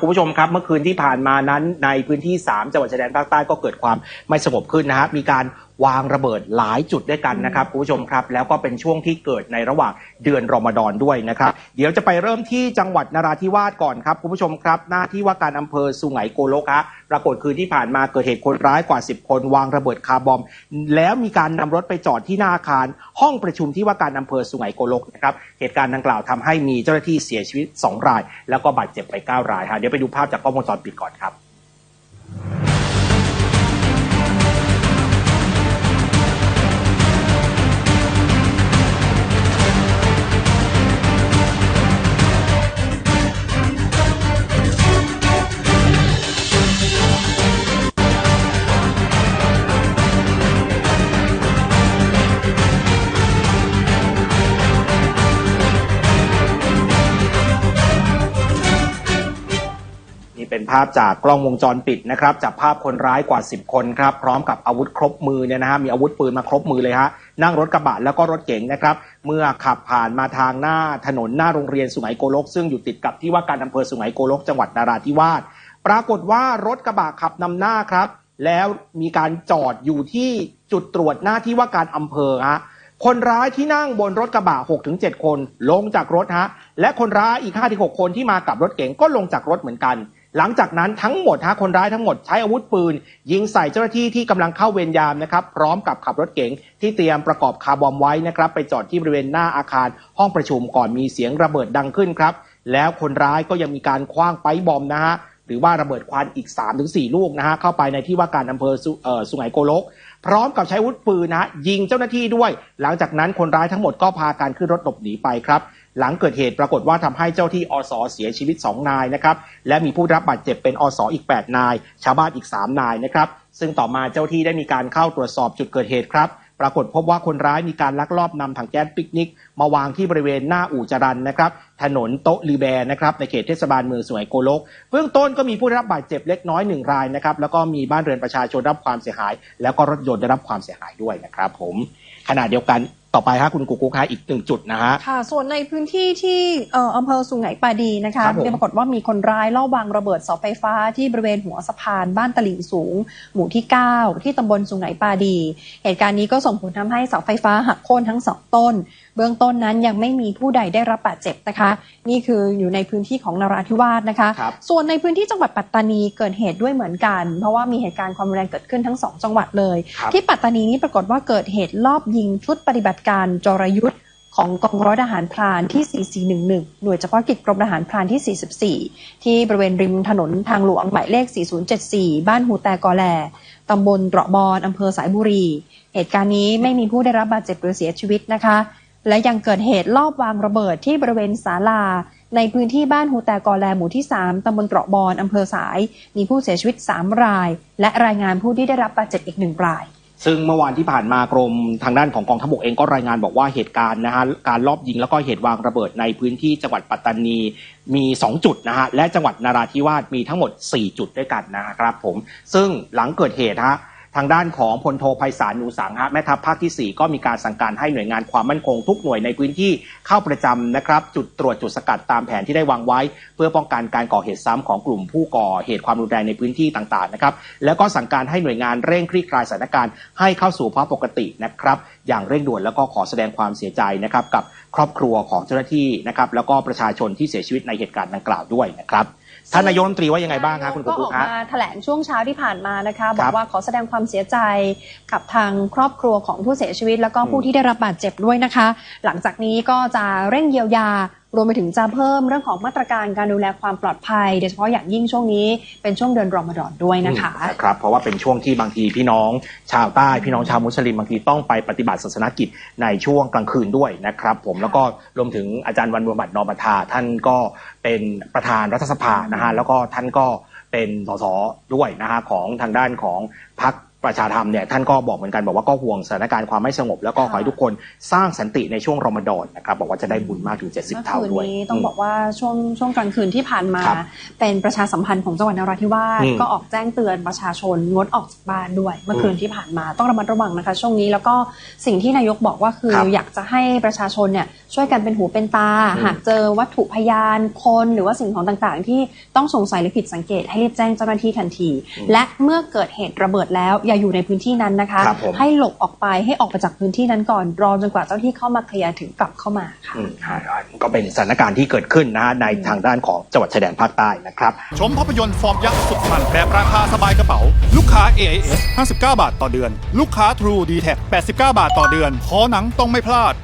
คุณผู้ชมครับเมื่อคืนที่ผ่านมานั้นในพื้นที่ 3 จังหวัดชายแดนภาคใต้ก็เกิดความไม่สงบขึ้นนะฮะมีการ วางระเบิดหลายจุดด้วยกันนะครับคุณผู้ชมครับ แล้วก็เป็นช่วงที่เกิดในระหว่างเดือนรอมฎอนด้วยนะครับ เดี๋ยวจะไปเริ่มที่จังหวัดนราธิวาสก่อนครับคุณผู้ชมครับ หน้าที่ว่าการอำเภอสุไหงโกลกฮะปรากฏคืนที่ผ่านมาเกิดเหตุคนร้ายกว่า 10 คนวางระเบิดคาร์บอม แล้วมีการนำรถไปจอดที่หน้าอาคาร ห้องประชุมที่ว่าการอำเภอสุไหงโกลกนะครับเหตุการณ์ดังกล่าวทำให้มีเจ้าหน้าที่เสียชีวิต 2 ราย แล้วก็บาดเจ็บไป 9 รายฮะเดี๋ยวไปดูภาพจากกล้องวงจรปิดก่อนครับ เป็นภาพจากกล้องวงจรปิดนะครับจับภาพคนร้ายกว่า 10 คนครับพร้อมกับอาวุธครบมือเนี่ยนะฮะมีอาวุธปืนมาครบมือเลยฮะนั่งรถกระบะแล้วก็รถเก๋งนะครับเมื่อขับผ่านมาทางหน้าถนนหน้าโรงเรียนสุไหงโกลก ซึ่งอยู่ติดกับที่ว่าการอำเภอสุไหงโกลก จังหวัดนาราธิวาสปรากฏว่ารถกระบะขับนำหน้าครับ แล้วมีการจอดอยู่ที่จุดตรวจหน้าที่ว่าการอำเภอฮะคนร้ายที่นั่งบนรถกระบะ6-7คน ลงจากรถฮะ และคนร้ายอีก5-6คนที่มากับรถเก๋งก็ลงจากรถเหมือนกัน หลังจากนั้นทั้งหมดฮะคนร้ายทั้งหมดใช้อาวุธปืน ยิงใส่เจ้าหน้าที่ที่กำลังเข้าเวรยามนะครับพร้อมกับขับรถเก๋งที่เตรียมประกอบคาร์บอมไว้นะครับไปจอดที่บริเวณหน้าอาคาร ห้องประชุมก่อนมีเสียงระเบิดดังขึ้นครับแล้วคนร้ายก็ยังมีการคว้างไปบอมนะฮะหรือว่าระเบิดควันอีก 3-4 ลูกนะฮะเข้าไปในที่ว่าการอำเภอสุสุไหงโกลก พร้อมกับใช้อาวุธปืนนะฮะยิงเจ้าหน้าที่ด้วย หลังจากนั้นคนร้ายทั้งหมดก็พาการขึ้นรถหลบหนีไปครับ หลังเกิดเหตุปรากฏว่าทำให้เจ้าที่อสเสียชีวิต 2 นายนะครับ และมีผู้รับบาดเจ็บเป็นอสอีก 8 นาย ชาวบ้านอีก 3 นายนะครับ ซึ่งต่อมาเจ้าที่ได้มีการเข้าตรวจสอบจุดเกิดเหตุครับ ปรากฏพบว่าคนร้ายมีการลักลอบนำถังแก๊สปิกนิก มาวางที่บริเวณหน้าอู่จรันนะครับ ถนนโต๊ะลีแบร์นะครับในเขตเทศบาลเมืองสุไหงโกลก เบื้องต้นก็มีผู้ได้รับบาดเจ็บเล็กน้อยหนึ่งรายนะครับ แล้วก็มีบ้านเรือนประชาชนรับความเสียหาย แล้วก็รถยนต์ได้รับความเสียหายด้วยนะครับ ผมขณะเดียวกัน ต่อไปฮะคุณกุ๊กกุ๊กฮะอีกหนึ่งจุดนะฮะค่ะ ส่วนในพื้นที่ที่เอ่ออำเภอสุไหงปาดีนะคะครับผมปรากฏว่ามีคนร้ายลอบวางระเบิดเสาไฟฟ้าที่บริเวณหัวสะพานบ้านตลิ่งสูง หมู่ที่ 9 ที่ตำบลสุไหงปาดี เหตุการณ์นี้ก็ส่งผลทำให้เสาไฟฟ้าหักโค่นทั้งสองต้น เบื้องต้นนั้นยังไม่มีผู้ใดได้รับบาดเจ็บนะคะ นี่คืออยู่ในพื้นที่ของนราธิวาสนะคะครับส่วนในพื้นที่จังหวัดปัตตานีเกิดเหตุด้วยเหมือนกัน เพราะว่ามีเหตุการณ์ความรุนแรงเกิดขึ้นทั้งสองจังหวัดเลยครับที่ปัตตานีนี่ปรากฏว่าเกิดเหตุลอบยิงชุดปฏิบัติการจรยุทธ์ของกองร้อยทหารพรานที่ 4411 หน่วยเฉพาะกิจกรมทหารพรานที่ 44 ที่บริเวณริมถนนทางหลวงหมายเลข 4074 บ้านหูแตกอแลตำบลเตระบอนอำเภอสายบุรี เหตุการณ์นี้ไม่มีผู้ได้รับบาดเจ็บหรือเสียชีวิตนะคะ และยังเกิดเหตุลอบวางระเบิดที่บริเวณศาลา ในพื้นที่บ้านหูแตกอแลหมู่ที่ 3 ตำบลเตระบอนอำเภอสาย มีผู้เสียชีวิต 3 ราย และรายงานผู้ที่ได้รับบาดเจ็บอีกหนึ่งราย ซึ่งเมื่อวานที่ผ่านมากรมทางด้านของกองทัพบกเองก็รายงานบอกว่าเหตุการณ์นะฮะการลอบยิงแล้วก็เหตุวางระเบิดในพื้นที่จังหวัดปัตตานีมี 2 จุดนะฮะและจังหวัดนาราธิวาสมีทั้งหมด 4 จุดด้วยกันนะครับผมซึ่งหลังเกิดเหตุฮะ ทางด้านของพลโทไพศาลหนูสังฮะแม่ทัพภาคที่ 4 ก็มีการสั่งการให้หน่วยงานความมั่นคงทุกหน่วยในพื้นที่เข้าประจำนะครับจุดตรวจจุดสกัดตามแผนที่ได้วางไว้ เพื่อป้องกันการก่อเหตุซ้ำของกลุ่มผู้ก่อเหตุความรุนแรงในพื้นที่ต่างๆนะครับแล้วก็สั่งการให้หน่วยงานเร่งคลี่คลายสถานการณ์ให้เข้าสู่ภาวะปกตินะครับอย่างเร่งด่วนแล้วก็ขอแสดงความเสียใจนะครับกับครอบครัวของเจ้าหน้าที่นะครับแล้วก็ประชาชนที่เสียชีวิตในเหตุการณ์ดังกล่าวด้วยนะครับ ท่านนายกรัฐมนตรีว่ายังไงบ้างครับคุณก็กุ๊อกอกฮะมาแถลงช่วงเช้าที่ผ่านมานะคะ บอครักบว่าขอแสดงความเสียใจกับทางครอบครัวของผู้เสียชีวิต แล้วก็ผู้อืมที่ได้รับบาดเจ็บด้วยนะคะ หลังจากนี้ก็จะเร่งเยียวยา รวมไปถึงจะเพิ่มเรื่องของมาตรการการดูแลความปลอดภัย โดยเฉพาะอย่างยิ่งช่วงนี้เป็นช่วงเดือนรอมฎอนด้วยนะคะครับเพราะว่าเป็นช่วงที่บางทีพี่น้องชาวใต้พี่น้องชาวมุสลิมบางทีต้องไปปฏิบัติศาสนกิจในช่วงกลางคืนด้วยนะครับ ผมแล้วก็รวมถึงอาจารย์วันมุฮัมมัดนอมทาท่านก็เป็นประธานรัฐสภานะฮะแล้วก็ท่านก็เป็นสสด้วยนะฮะของทางด้านของพรรค ประชาธรรมเนี่ยท่านก็บอกเหมือนกันบอกว่าก็ห่วงสถานการณ์ความไม่สงบ แล้วก็ขอให้ทุกคนสร้างสันติในช่วงรอมฎอนนะครับบอกว่าจะได้บุญมากถึง 70เมื่อเท่าคืนด้วยนี้ต้องบอกว่าช่วงช่วงกลางคืนที่ผ่านมาครับเป็นประชาสัมพันธ์ของจังหวัดนราธิวาสอืมก็ออกแจ้งเตือนประชาชนงดออกจากบ้านด้วย เมื่อคืนที่ผ่านมาต้องระมัดระวังนะคะ ช่วงนี้แล้วก็สิ่งที่นายกบอกว่าคือครับอยากจะให้ประชาชนเนี่ยช่วยกันเป็นหูเป็นตาอืมหากเจอวัตถุพยานคนหรือว่าสิ่งของต่างๆ ที่ต้องสงสัยหรือผิดสังเกตให้รีบแจ้งเจ้าหน้าที่ทันที และเมื่อเกิดเหตุระเบิดแล้วอย่าอยู่ในพื้นที่นั้นนะคะครับผมให้หลบออกไปให้ออกไปจากพื้นที่นั้นก่อนรอจนกว่าเจ้าหน้าที่เข้ามาเคลียร์ถึงกลับเข้ามาค่ะอืมก็เป็นสถานการณ์ที่เกิดขึ้นนะฮะในทางด้านของจังหวัดชายแดนภาคใต้นะครับชมภาพยนตร์ฟอร์มยักษ์สุดมันแบบราคาสบายกระเป๋า ลูกค้า AIS 59 บาทต่อเดือน ลูกค้า True d t a c 89 บาทต่อเดือนขอหนังต้องไม่พลาด